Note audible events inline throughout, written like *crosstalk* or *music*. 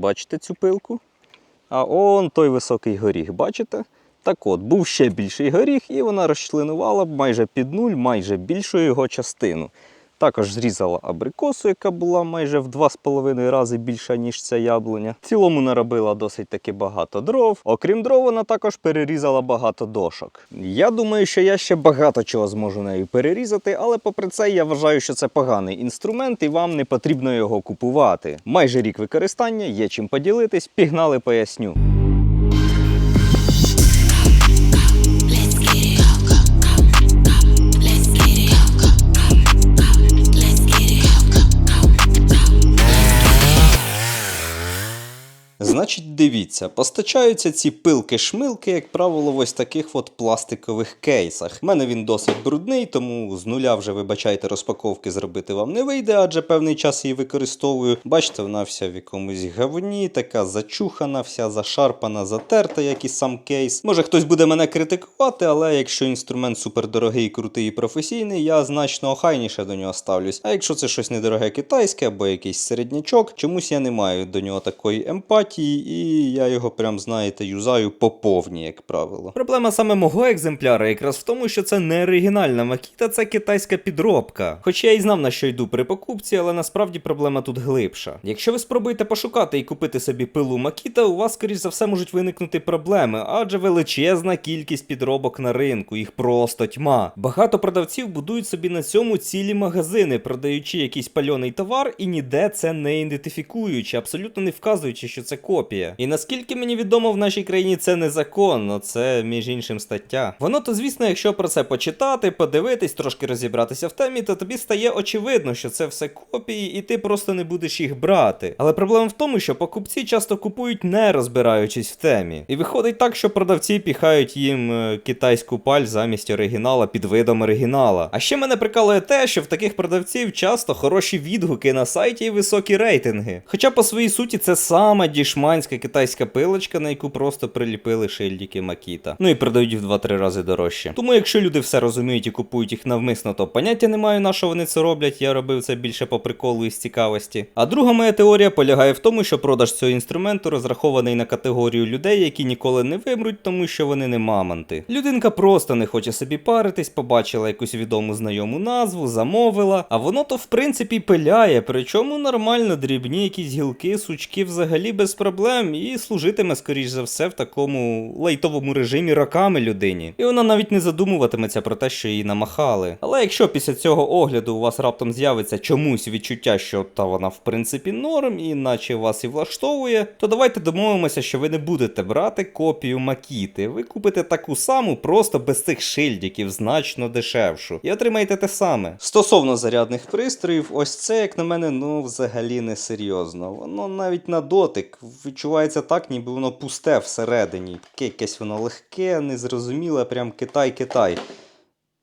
Бачите цю пилку? А он той високий горіх, бачите? Так от, був ще більший горіх, і вона розчленувала майже під нуль, майже більшу його частину. Також зрізала абрикосу, яка була майже в 2,5 рази більша, ніж ця яблуня. В цілому наробила досить таки багато дров. Окрім дров, вона також перерізала багато дошок. Я думаю, що я ще багато чого зможу нею перерізати, але попри це я вважаю, що це поганий інструмент і вам не потрібно його купувати. Майже рік використання, є чим поділитись, пігнали поясню. Значить, дивіться, постачаються ці пилки-шмилки, як правило, в ось таких от пластикових кейсах. У мене він досить брудний, тому з нуля вже, вибачайте, розпаковки зробити вам не вийде, адже певний час її використовую. Бачите, вона вся в якомусь говні, така зачухана, вся зашарпана, затерта, як і сам кейс. Може хтось буде мене критикувати, але якщо інструмент супердорогий, крутий і професійний, я значно охайніше до нього ставлюсь. А якщо це щось недороге китайське або якийсь середнячок, чомусь я не маю до нього такої емпатії, і я його прям, знаєте, юзаю по повній, як правило. Проблема саме мого екземпляра якраз в тому, що це не оригінальна макіта, це китайська підробка. Хоч я і знав на що йду при покупці, але насправді проблема тут глибша. Якщо ви спробуєте пошукати і купити собі пилу макіта, у вас, скоріш за все, можуть виникнути проблеми, адже величезна кількість підробок на ринку, їх просто тьма. Багато продавців будують собі на цьому цілі магазини, продаючи якийсь пальоний товар і ніде це не ідентифікуючи, абсолютно не вказуючи, що це копія. І наскільки мені відомо, в нашій країні це незаконно, це між іншим стаття. Воно то, звісно, якщо про це почитати, подивитись, трошки розібратися в темі, то тобі стає очевидно, що це все копії, і ти просто не будеш їх брати. Але проблема в тому, що покупці часто купують не розбираючись в темі. І виходить так, що продавці піхають їм е, китайську паль замість оригінала під видом оригінала. А ще мене прикалує те, що в таких продавців часто хороші відгуки на сайті і високі рейтинги. Хоча по своїй суті це сама дішманська китайська пилочка, на яку просто приліпили шильдики Макіта. Ну і продають в 2-3 рази дорожче. Тому якщо люди все розуміють і купують їх навмисно, то поняття не маю на що вони це роблять. Я робив це більше по приколу і з цікавості. А друга моя теорія полягає в тому, що продаж цього інструменту розрахований на категорію людей, які ніколи не вимруть, тому що вони не мамонти. Людинка просто не хоче собі паритись, побачила якусь відому знайому назву, замовила, а воно то в принципі пиляє, причому нормально дрібні якісь гілки, сучки взагалі без проблем, і служитиме, скоріш за все, в такому лайтовому режимі роками людині. І вона навіть не задумуватиметься про те, що її намахали. Але якщо після цього огляду у вас раптом з'явиться чомусь відчуття, що та вона в принципі норм, і наче вас і влаштовує, то давайте домовимося, що ви не будете брати копію макіти. Ви купите таку саму, просто без цих шильдиків, значно дешевшу, і отримаєте те саме. Стосовно зарядних пристроїв, ось це, як на мене, ну взагалі не серйозно. Воно навіть на дотик відчувається так, ніби воно пусте всередині. Якесь воно легке, незрозуміле, прям Китай-Китай.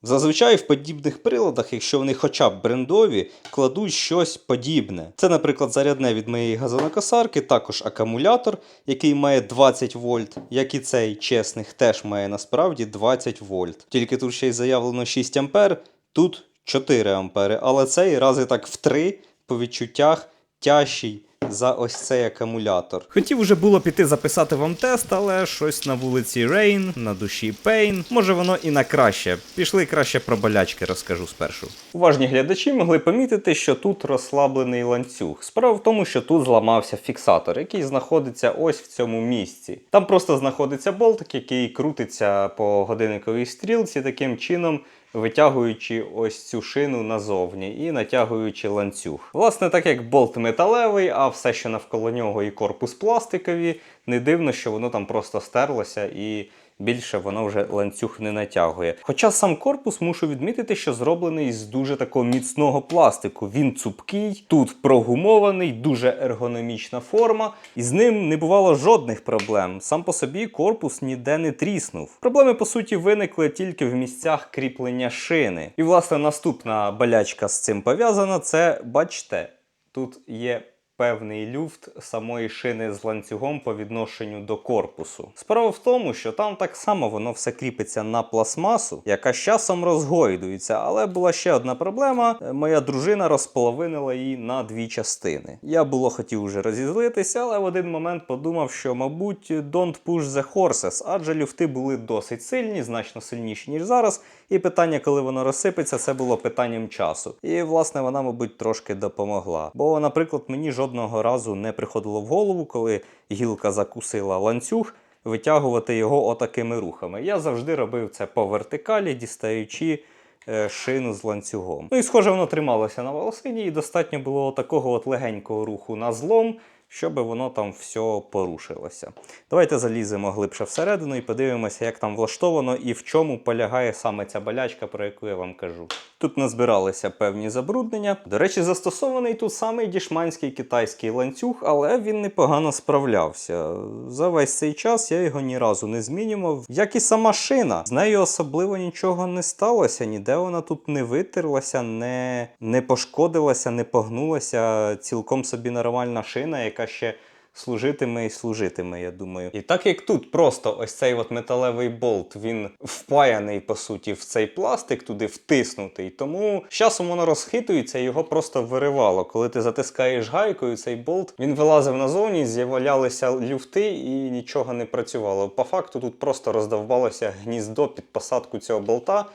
Зазвичай в подібних приладах, якщо вони хоча б брендові, кладуть щось подібне. Це, наприклад, зарядне від моєї газонокосарки, також акумулятор, який має 20 вольт, як і цей чесних теж має насправді 20 вольт. Тільки тут ще й заявлено 6 ампер, тут 4 ампери, але цей рази так в 3 по відчуттях тяжчий за ось цей акумулятор. Хотів уже було піти записати вам тест, але щось на вулиці Рейн, на душі Пейн. Може воно і на краще. Пішли краще про болячки розкажу спершу. Уважні глядачі могли помітити, що тут розслаблений ланцюг. Справа в тому, що тут зламався фіксатор, який знаходиться ось в цьому місці. Там просто знаходиться болтик, який крутиться по годинниковій стрілці таким чином витягуючи ось цю шину назовні і натягуючи ланцюг. Власне, так як болт металевий, а все, що навколо нього і корпус пластикові, не дивно, що воно там просто стерлося і. Більше воно вже ланцюг не натягує. Хоча сам корпус мушу відмітити, що зроблений з дуже такого міцного пластику. Він цупкий, тут прогумований, дуже ергономічна форма, і з ним не бувало жодних проблем. Сам по собі корпус ніде не тріснув. Проблеми по суті виникли тільки в місцях кріплення шини. І власне наступна болячка з цим пов'язана. Це бачите, тут є певний люфт самої шини з ланцюгом по відношенню до корпусу. Справа в тому, що там так само воно все кріпиться на пластмасу, яка з часом розгойдується. Але була ще одна проблема: Е, моя дружина розполовинила її на дві частини. Я було хотів уже розізлитися, але в один момент подумав, що, мабуть, don't push the horses, адже люфти були досить сильні, значно сильніші, ніж зараз. І питання, коли воно розсипеться, це було питанням часу. І власне вона, мабуть, трошки допомогла. Бо, наприклад, мені жодного разу не приходило в голову, коли гілка закусила ланцюг. Витягувати його отакими рухами. Я завжди робив це по вертикалі, дістаючи е, шину з ланцюгом. Ну і схоже, воно трималося на волосині, і достатньо було такого от легенького руху на злом, щоб воно там все порушилося. Давайте заліземо глибше всередину і подивимося, як там влаштовано і в чому полягає саме ця болячка, про яку я вам кажу. Тут назбиралися певні забруднення. До речі, застосований тут самий дішманський китайський ланцюг, але він непогано справлявся. За весь цей час я його ні разу не змінював. Як і сама шина. З нею особливо нічого не сталося, ніде вона тут не витерлася, не, не пошкодилася, не погнулася. Цілком собі нормальна шина, яка ще служитиме і служитиме, я думаю. І так як тут просто ось цей от металевий болт, він впаяний, по суті, в цей пластик, туди втиснутий. Тому з часом воно розхитується його просто виривало. Коли ти затискаєш гайкою цей болт, він вилазив назовні, з'являлися люфти і нічого не працювало. По факту тут просто роздовбалося гніздо під посадку цього болта.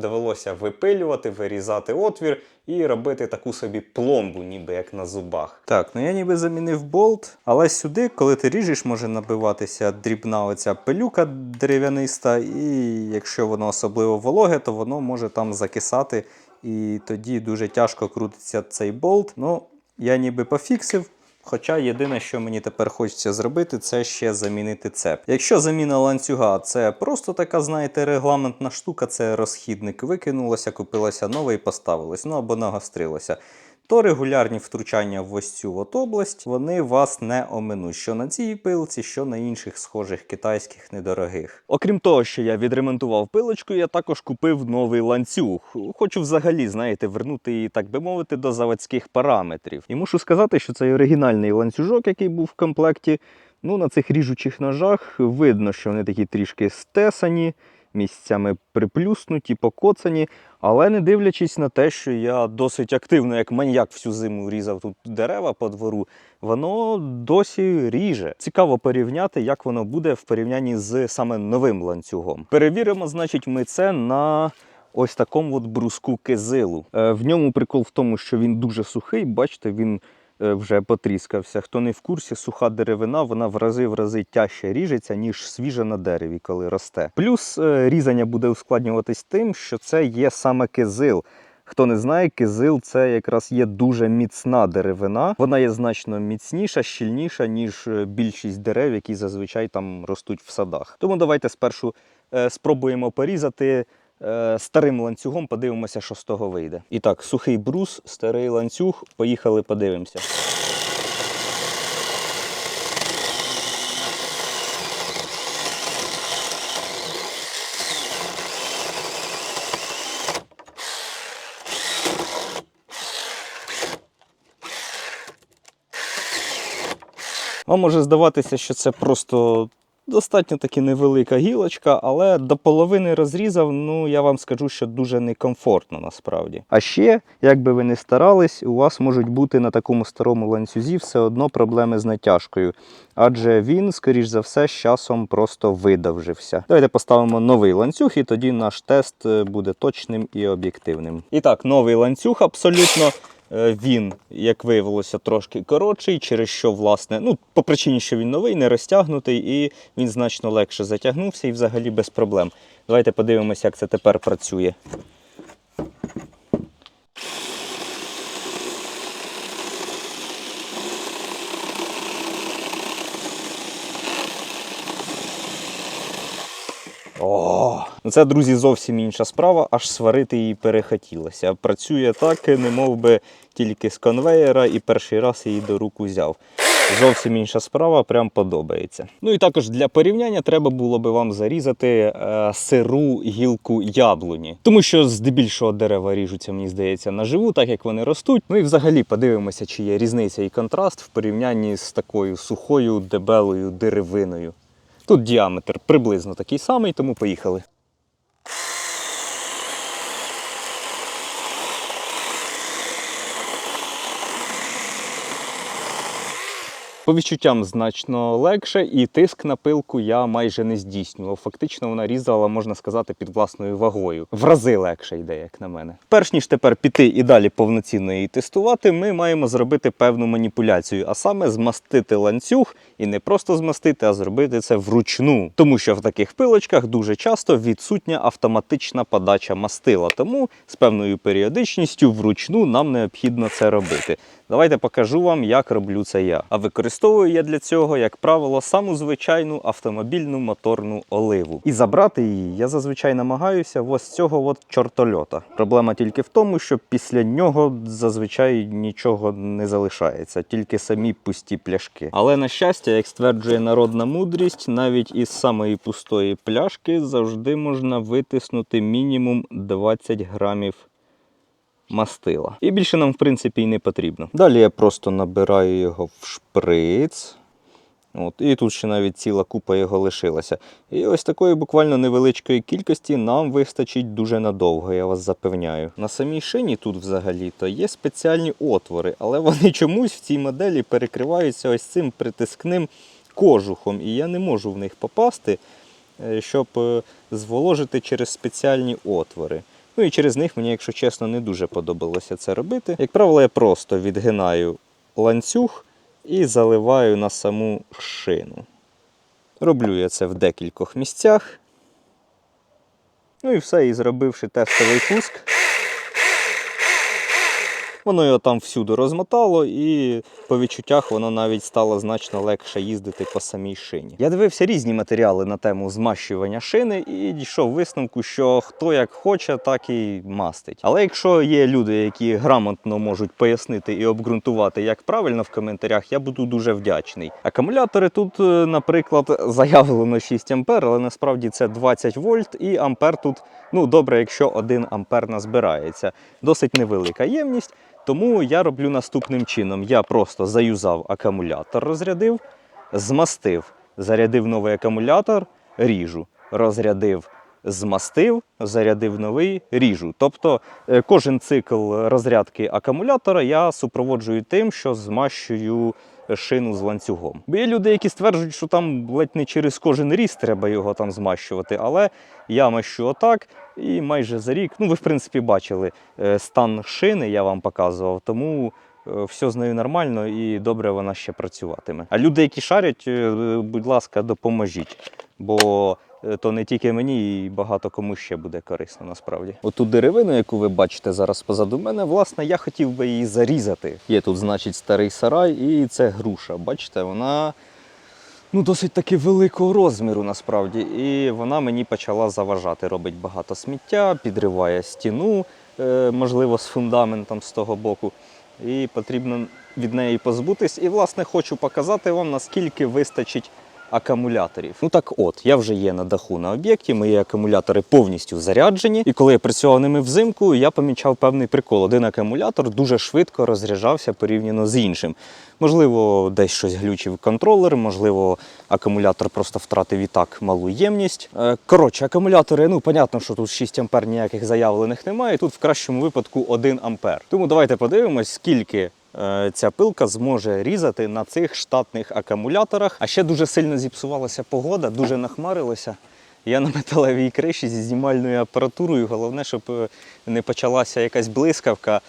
Довелося випилювати, вирізати отвір і робити таку собі пломбу, ніби як на зубах. Так, ну я ніби замінив болт, але сюди, коли ти ріжеш, може набиватися дрібна оця пилюка дерев'яниста, і якщо воно особливо вологе, то воно може там закисати, і тоді дуже тяжко крутиться цей болт. Ну, я ніби пофіксив. Хоча єдине, що мені тепер хочеться зробити, це ще замінити цеп. Якщо заміна ланцюга це просто така, знаєте, регламентна штука, це розхідник. Викинулося, купилося нове і поставилось, ну або нагострилося. То регулярні втручання в ось цю от область вони вас не оминуть, що на цій пилці, що на інших схожих китайських недорогих. Окрім того, що я відремонтував пилочку, я також купив новий ланцюг. Хочу взагалі, знаєте, вернути її, так би мовити, до заводських параметрів. І мушу сказати, що цей оригінальний ланцюжок, який був в комплекті, ну на цих ріжучих ножах видно, що вони такі трішки стесані місцями приплюснуті, покоцані. Але не дивлячись на те, що я досить активно, як маньяк всю зиму різав тут дерева по двору, воно досі ріже. Цікаво порівняти, як воно буде в порівнянні з саме новим ланцюгом. Перевіримо, значить, ми це на. Ось такому от бруску кизилу. Е, В ньому прикол в тому, що він дуже сухий. Бачите, він вже потріскався. Хто не в курсі, суха деревина вона в рази в рази тяжче ріжеться, ніж свіжа на дереві, коли росте. Плюс е, різання буде ускладнюватись тим, що це є саме кизил. Хто не знає, кизил це якраз є дуже міцна деревина. Вона є значно міцніша, щільніша, ніж е, більшість дерев, які зазвичай там ростуть в садах. Тому давайте спершу е, спробуємо порізати е, старим ланцюгом, подивимося, що з того вийде. І так, сухий брус, старий ланцюг. Поїхали, подивимося. Вам може здаватися, що це просто достатньо таки невелика гілочка, але до половини розрізав, ну я вам скажу, що дуже некомфортно насправді. А ще, як би ви не старались, у вас можуть бути на такому старому ланцюзі все одно проблеми з натяжкою, адже він, скоріш за все, з часом просто видовжився. Давайте поставимо новий ланцюг, і тоді наш тест е, буде точним і об'єктивним. І так, новий ланцюг абсолютно. Е, Він, як виявилося, трошки коротший, через що, власне, ну, по причині, що він новий, не розтягнутий, і він значно легше затягнувся і взагалі без проблем. Давайте подивимося, як це тепер працює. О, ну це, друзі, зовсім інша справа, аж сварити її перехотілося. Працює так, не мов би тільки з конвеєра, і перший раз її до рук узяв. Зовсім інша справа, прям подобається. Ну і також для порівняння треба було би вам зарізати е, сиру гілку яблуні, тому що здебільшого дерева ріжуться, мені здається, наживу, так як вони ростуть. Ну і взагалі подивимося, чи є різниця і контраст в порівнянні з такою сухою дебелою деревиною. Тут діаметр приблизно такий самий, тому поїхали. По відчуттям значно легше, і тиск на пилку я майже не здійснював. Фактично вона різала, можна сказати, під власною вагою. В рази легше йде, як на мене. Перш ніж тепер піти і далі повноцінно її тестувати, ми маємо зробити певну маніпуляцію, а саме змастити ланцюг і не просто змастити, а зробити це вручну. Тому що в таких пилочках дуже часто відсутня автоматична подача мастила. Тому з певною періодичністю вручну нам необхідно це робити. Давайте покажу вам, як роблю це я. А використовую я для цього, як правило, саму звичайну автомобільну моторну оливу. І забрати її я зазвичай намагаюся ось з цього от чортольота. Проблема тільки в тому, що після нього зазвичай нічого не залишається, тільки самі пусті пляшки. Але на щастя, як стверджує народна мудрість, навіть із самої пустої пляшки завжди можна витиснути мінімум 20 грамів мастила. І більше нам, в принципі, і не потрібно. Далі я просто набираю його в шприц. От, і тут ще навіть ціла купа його лишилася. І ось такої буквально невеличкої кількості нам вистачить дуже надовго, я вас запевняю. На самій шині тут взагалі-то є спеціальні отвори, але вони *laughs* чомусь в цій моделі перекриваються ось цим притискним кожухом, і я не можу в них попасти, е, щоб е, зволожити через спеціальні отвори. Ну і через них мені, якщо чесно, не дуже подобалося це робити. Як правило, я просто відгинаю ланцюг і заливаю на саму шину. Роблю я це в декількох місцях. Ну і все, і зробивши тестовий пуск. Воно його там всюди розмотало, і по відчуттях воно навіть стало значно легше їздити по самій шині. Я дивився різні матеріали на тему змащування шини і дійшов висновку, що хто як хоче, так і мастить. Але якщо є люди, які грамотно можуть пояснити і обґрунтувати, як правильно в коментарях, я буду дуже вдячний. Акумулятори тут, е, наприклад, заявлено 6 ампер, але насправді це 20 вольт, і ампер тут, ну добре, якщо 1 ампер назбирається. Досить невелика ємність. Тому я роблю наступним чином: я просто заюзав акумулятор, розрядив, змастив, зарядив новий акумулятор, ріжу, розрядив, змастив, зарядив новий, ріжу. Тобто е, кожен цикл розрядки акумулятора я супроводжую тим, що змащую шину з ланцюгом. Бо є люди, які стверджують, що там ледь не через кожен різ треба його там змащувати, але я мащу отак. І майже за рік, ну ви в принципі бачили е, стан шини, я вам показував, тому е, все з нею нормально і добре вона ще працюватиме. А люди, які шарять, е, будь ласка, допоможіть. Бо то не тільки мені, і багато кому ще буде корисно насправді. Оту деревину, яку ви бачите зараз позаду мене, власне, я хотів би її зарізати. Є тут, значить, старий сарай, і це груша. Бачите, вона ну, досить таки великого розміру насправді. І вона мені почала заважати. Робить багато сміття, підриває стіну, е, можливо, з фундаментом з того боку. І потрібно від неї позбутись. І, власне, хочу показати вам, наскільки вистачить акумуляторів. Ну так от, я вже є на даху на об'єкті, мої акумулятори повністю заряджені. І коли я працював ними взимку, я помічав певний прикол. Один акумулятор дуже швидко розряджався порівняно з іншим. Можливо, десь щось глючив контролер, можливо, акумулятор просто втратив і так малу ємність. Е, Коротше, акумулятори, ну, понятно, що тут 6 ампер ніяких заявлених немає. Тут в кращому випадку 1 ампер. Тому давайте подивимось, скільки ця пилка зможе різати на цих штатних акумуляторах. А ще дуже сильно зіпсувалася погода, дуже нахмарилося. Я на металевій криші зі знімальною апаратурою. Головне, щоб е, не почалася якась блискавка,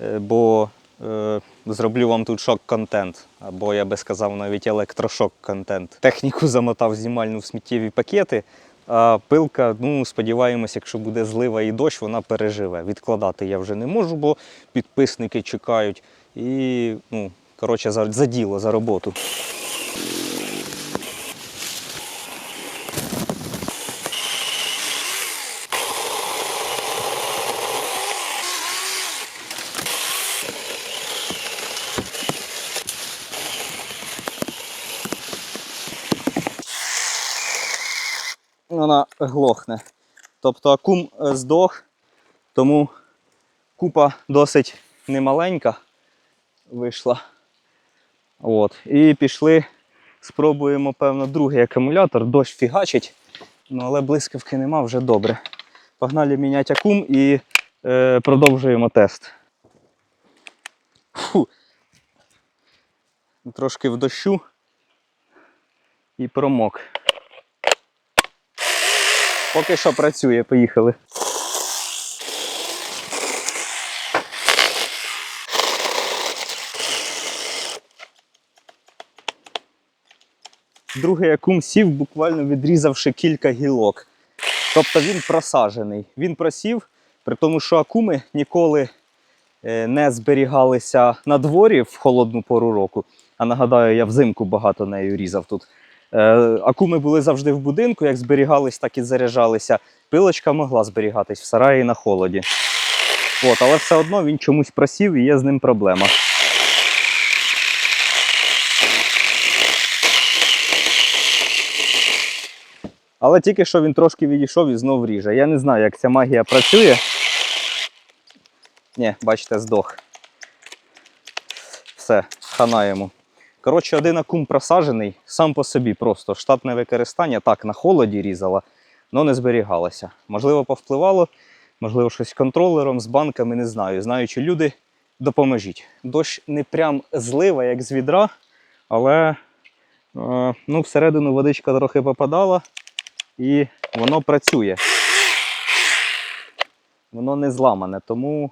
е, бо е, зроблю вам тут шок-контент. Або я би сказав навіть електрошок-контент. Техніку замотав знімальну в сміттєві пакети. А пилка, ну сподіваємось, якщо буде злива і дощ, вона переживе. Відкладати я вже не можу, бо підписники чекають і ну, коротше, за, за діло, за роботу. Вона глохне. Тобто акум е, здох, тому купа досить немаленька вийшла. От. І пішли, спробуємо, певно, другий акумулятор. Дощ фігачить, ну, але блискавки нема вже добре. Погнали міняти акум і е, продовжуємо тест. Фу. Трошки в дощу і промок. Поки що працює, поїхали. Другий акум сів, буквально відрізавши кілька гілок. Тобто він просаджений. Він просів, при тому, що акуми ніколи е, не зберігалися на дворі в холодну пору року. А нагадаю, я взимку багато нею різав тут. Е, акуми були завжди в будинку, як зберігались, так і заряджалися. Пилочка могла зберігатись в сараї на холоді. От, але все одно він чомусь просів і є з ним проблема. Але тільки що він трошки відійшов і знов ріже. Я не знаю, як ця магія працює. Ні, бачите, здох. Все, хана йому. Коротше, один акум просаджений сам по собі просто. Штатне використання так на холоді різала, але не зберігалося. Можливо, повпливало, можливо, щось з контролером, з банками, не знаю. Знаючи люди, допоможіть. Дощ не прям злива, як з відра, але е, ну, всередину водичка трохи попадала і воно працює. Воно не зламане, тому,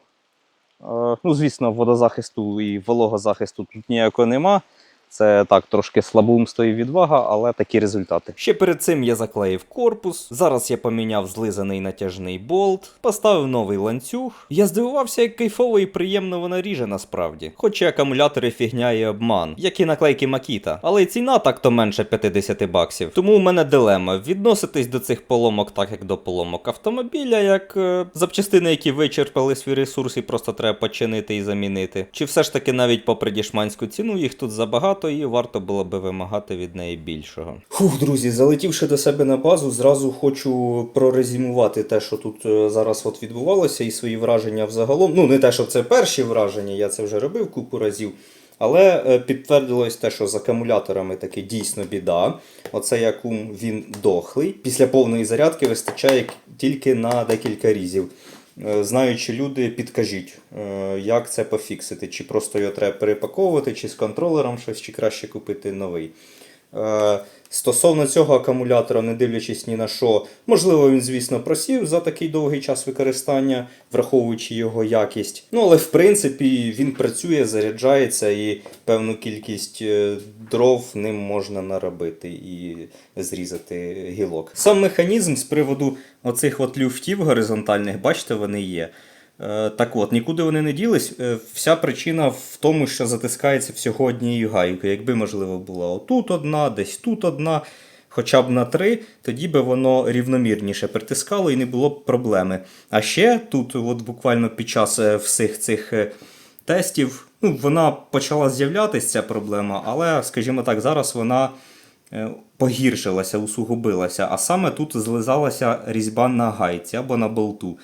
е, ну, звісно, водозахисту і вологозахисту тут ніякого нема. Це так трошки слабоумство і відвага, але такі результати. Ще перед цим я заклеїв корпус. Зараз я поміняв злизаний натяжний болт, поставив новий ланцюг. Я здивувався, як кайфово і приємно вона ріже насправді. Хоч і акумулятори фігня і обман, як і наклейки Макіта. Але ціна так-то менше 50 баксів. Тому у мене дилема: відноситись до цих поломок так, як до поломок автомобіля, як е, запчастини, які вичерпали свій ресурс і просто треба починити і замінити. Чи все ж таки навіть попри дішманську ціну їх тут забагато і варто було би вимагати від неї більшого. Фух, друзі, залетівши до себе на базу, зразу хочу прорезюмувати те, що тут е, зараз от відбувалося, і свої враження взагалом. Ну, не те, що це перші враження, я це вже робив купу разів. Але е, підтвердилось те, що з акумуляторами таки дійсно біда. Оцей акум він дохлий. Після повної зарядки вистачає тільки на декілька різів. Е, Знаючи люди, підкажіть, е, як це пофіксити. Чи просто його треба перепаковувати, чи з контролером щось, чи краще купити новий. Е, Стосовно цього акумулятора, не дивлячись ні на що, можливо, він, звісно, просів за такий довгий час використання, враховуючи його якість. Ну, але в принципі він працює, заряджається і певну кількість е, дров ним можна наробити і зрізати гілок. Сам механізм з приводу оцих от люфтів горизонтальних, бачите, вони є. Е, Так от, нікуди вони не ділись. Е, Вся причина в тому, що затискається всього однією гайкою. Якби, можливо, була отут одна, десь тут одна, хоча б на три, тоді би воно рівномірніше притискало і не було б проблеми. А ще тут, от буквально під час е, всіх цих тестів, ну, вона почала з'являтися ця проблема, але, скажімо так, зараз вона погіршилася, усугубилася. А саме тут злизалася різьба на гайці або на болту.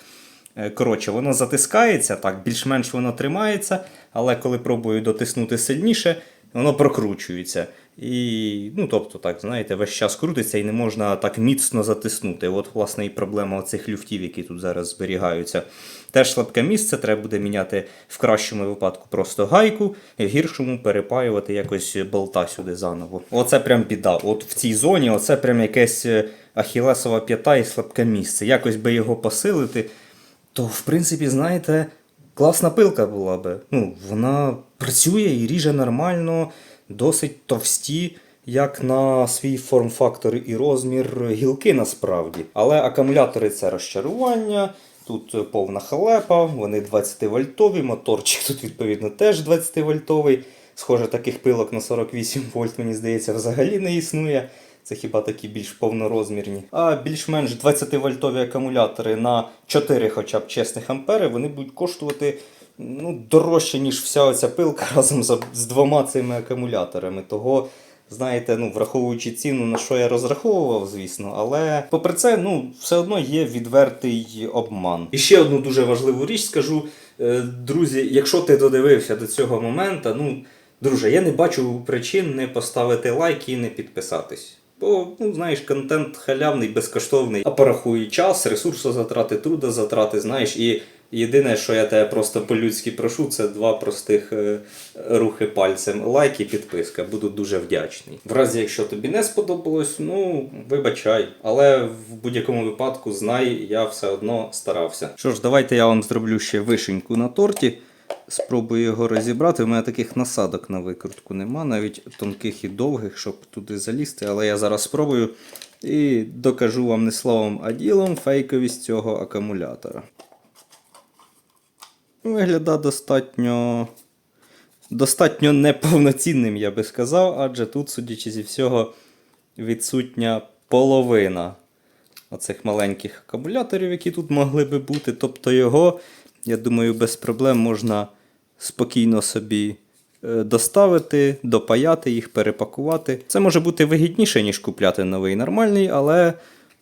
Е, Коротше, воно затискається, так, більш-менш воно тримається, але коли пробую дотиснути сильніше, воно прокручується. І, ну, тобто, так, знаєте, весь час крутиться і не можна так міцно затиснути. От, власне, і проблема оцих люфтів, які тут зараз зберігаються. Теж слабке місце, треба буде міняти в кращому випадку просто гайку, в гіршому перепаювати якось болта сюди заново. Оце прям біда. От в цій зоні, оце прям якесь е, ахілесова п'ята і слабке місце. Якось би його посилити то в принципі, знаєте, класна пилка була би. Ну, вона працює і ріже нормально, досить товсті, як на свій форм-фактор і розмір гілки насправді. Але акумулятори це розчарування. Тут повна халепа, вони 20 вольтові, моторчик тут відповідно теж 20 вольтовий. Схоже, таких пилок на 48 вольт, мені здається, взагалі не існує. Це хіба такі більш повнорозмірні. А більш-менш 20-вольтові акумулятори на 4 хоча б чесних ампери, вони будуть коштувати ну, дорожче, ніж вся оця пилка *laughs* разом з, з двома цими акумуляторами. Того Знаєте, ну, враховуючи ціну, на що я розраховував, звісно, але попри це, ну, все одно є відвертий обман. І ще одну дуже важливу річ скажу. Е, Друзі, якщо ти додивився до цього моменту, ну, друже, я не бачу причин не поставити лайк і не підписатись. Бо, ну, знаєш, контент халявний, безкоштовний, а порахує час, ресурсозатрати, трудозатрати, знаєш, і єдине, що я тебе просто по-людськи прошу, це два простих е, рухи пальцем. Лайк і підписка. Буду дуже вдячний. В разі, якщо тобі не сподобалось, ну вибачай. Але в будь-якому випадку знай, я все одно старався. Що ж, давайте я вам зроблю ще вишеньку на торті. Спробую його розібрати. У мене таких насадок на викрутку нема, навіть тонких і довгих, щоб туди залізти. Але я зараз спробую і докажу вам не словом, а ділом фейковість цього акумулятора. Виглядає достатньо. Достатньо неповноцінним, я би сказав, адже тут, судячи зі всього, відсутня половина оцих маленьких акумуляторів, які тут могли би бути. Тобто його, я думаю, без проблем можна спокійно собі е, доставити, допаяти їх, перепакувати. Це може бути вигідніше, ніж купляти новий нормальний, але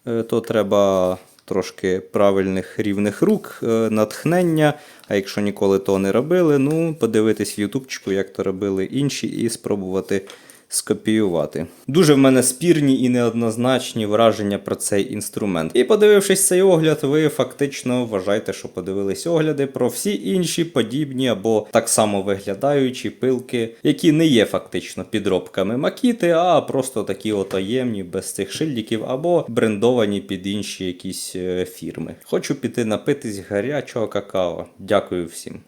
е, то треба трошки правильних рівних рук, е, натхнення. А якщо ніколи то не робили, ну подивитись в ютубчику, як то робили інші, і спробувати скопіювати. Дуже в мене спірні і неоднозначні враження про цей інструмент. І подивившись цей огляд, ви фактично вважаєте, що подивились огляди про всі інші подібні або так само виглядаючі пилки, які не є фактично підробками макіти, а просто такі отаємні, без цих шильдиків, або брендовані під інші якісь е, фірми. Хочу піти напитись гарячого какао. Дякую всім.